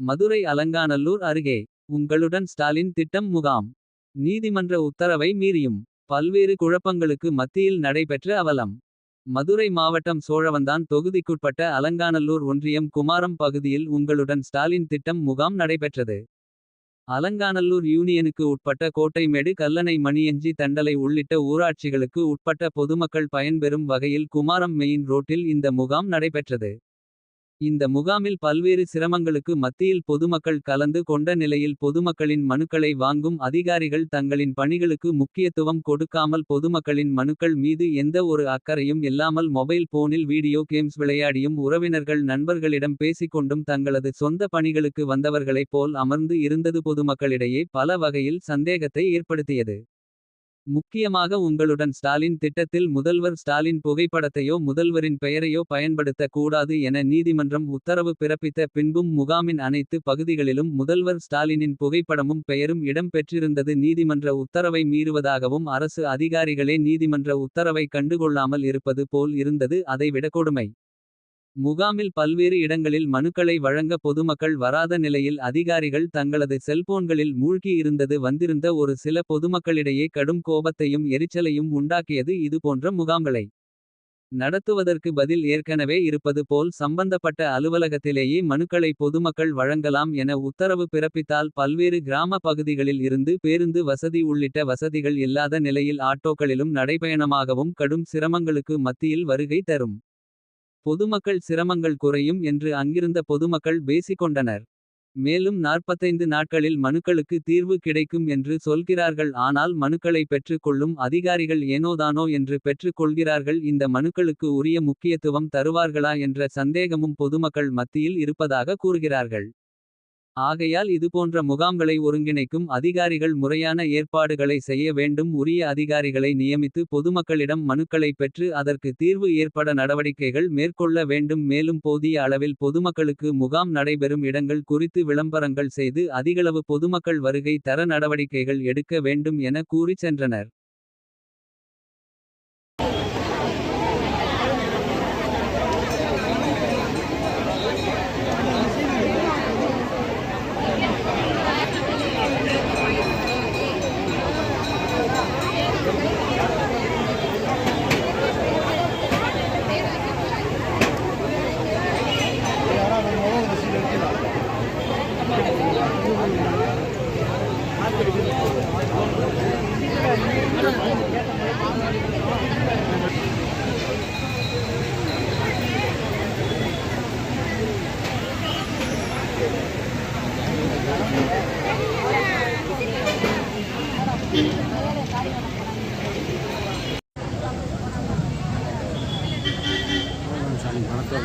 மதுரை அலங்காநல்லூர் அருகே. உங்களுடன் ஸ்டாலின் திட்டம் முகாம். நீதிமன்ற உத்தரவை மீறியும். பல்வேறு குழப்பங்களுக்கு மத்தியில் நடைபெற்ற அவலம். மதுரை மாவட்டம் சோழவந்தான் தொகுதிக்குட்பட்ட அலங்காநல்லூர் ஒன்றியம் குமாரம் பகுதியில் உங்களுடன் ஸ்டாலின் திட்டம் முகாம் நடைபெற்றது. அலங்காநல்லூர் யூனியனுக்கு உட்பட்ட கோட்டைமேடு கல்லணை மணியஞ்சி தண்டலை உள்ளிட்ட ஊராட்சிகளுக்கு உட்பட்ட பொதுமக்கள் பயன்பெறும் வகையில் குமாரம் மெயின் ரோட்டில் இந்த முகாம் நடைபெற்றது. இந்த முகாமில் பல்வேறு சிரமங்களுக்கு மத்தியில் பொதுமக்கள் கலந்து கொண்ட நிலையில் பொதுமக்களின் மனுக்களை வாங்கும் அதிகாரிகள் தங்களின் பணிகளுக்கு முக்கியத்துவம் கொடுக்காமல் பொதுமக்களின் மனுக்கள் மீது எந்த ஒரு அக்கறையும் இல்லாமல் மொபைல் போனில் வீடியோ கேம்ஸ் விளையாடியும் உறவினர்கள் நண்பர்களிடம் பேசிக்கொண்டும் தங்களது சொந்த பணிகளுக்கு வந்தவர்களைப் போல் அமர்ந்து இருந்தது பொதுமக்களிடையே பல வகையில் சந்தேகத்தை ஏற்படுத்தியது. முக்கியமாக உங்களுடன் ஸ்டாலின் திட்டத்தில் முதல்வர் ஸ்டாலின் புகைப்படத்தையோ முதல்வரின் பெயரையோ பயன்படுத்த கூடாது என நீதிமன்றம் உத்தரவு பிறப்பித்த பின்பும் முகாமின் அனைத்து பகுதிகளிலும் முதல்வர் ஸ்டாலினின் புகைப்படமும் பெயரும் இடம் பெற்றிருந்தது நீதிமன்ற உத்தரவை மீறுவதாகவும் அரசு அதிகாரிகளே நீதிமன்ற உத்தரவை கண்டுகொள்ளாமல் இருப்பது போல் இருந்தது அதைவிட கொடுமை. முகாமில் பல்வேறு இடங்களில் மனுக்களை வழங்க பொதுமக்கள் வராத நிலையில் அதிகாரிகள் தங்களது செல்போன்களில் மூழ்கி இருந்தது வந்திருந்த ஒரு சில பொதுமக்களிடையே கடும் கோபத்தையும் எரிச்சலையும் உண்டாக்கியது இதுபோன்ற முகாம்களை. நடத்துவதற்கு பதில் ஏற்கனவே இருப்பது போல் சம்பந்தப்பட்ட அலுவலகத்திலேயே மனுக்களை பொதுமக்கள் வழங்கலாம் என உத்தரவு பிறப்பித்தால் பல்வேறு கிராம பகுதிகளில் இருந்து பேருந்து வசதி உள்ளிட்ட வசதிகள் இல்லாத நிலையில் ஆட்டோக்களிலும் நடைபயணமாகவும் கடும் சிரமங்களுக்கு மத்தியில் வருகை தரும். பொதுமக்கள் சிரமங்கள் குறையும் என்று அங்கிருந்த பொதுமக்கள் பேசிக்கொண்டனர். மேலும் 45 நாட்களில் மனுக்களுக்கு தீர்வு கிடைக்கும் என்று சொல்கிறார்கள் ஆனால் மனுக்களை பெற்றுக்கொள்ளும் அதிகாரிகள் ஏனோதானோ என்று பெற்றுக் கொள்கிறார்கள் இந்த மனுக்களுக்கு உரிய முக்கியத்துவம் தருவார்களா என்ற சந்தேகமும் பொதுமக்கள் மத்தியில் இருப்பதாக கூறுகிறார்கள். ஆகையால் இதுபோன்ற முகாம்களை ஒருங்கிணைக்கும் அதிகாரிகள் முறையான ஏற்பாடுகளை செய்ய வேண்டும் உரிய அதிகாரிகளை நியமித்து பொதுமக்களிடம் மனுக்களை பெற்று அதற்கு தீர்வு ஏற்பட நடவடிக்கைகள் மேற்கொள்ள வேண்டும் மேலும் போதிய அளவில் பொதுமக்களுக்கு முகாம் நடைபெறும் இடங்கள் குறித்து விளம்பரங்கள் செய்து அதிகளவு பொதுமக்கள் வருகை தர நடவடிக்கைகள் எடுக்க வேண்டும் என கூறிச் சென்றனர். சாமி பணத்தை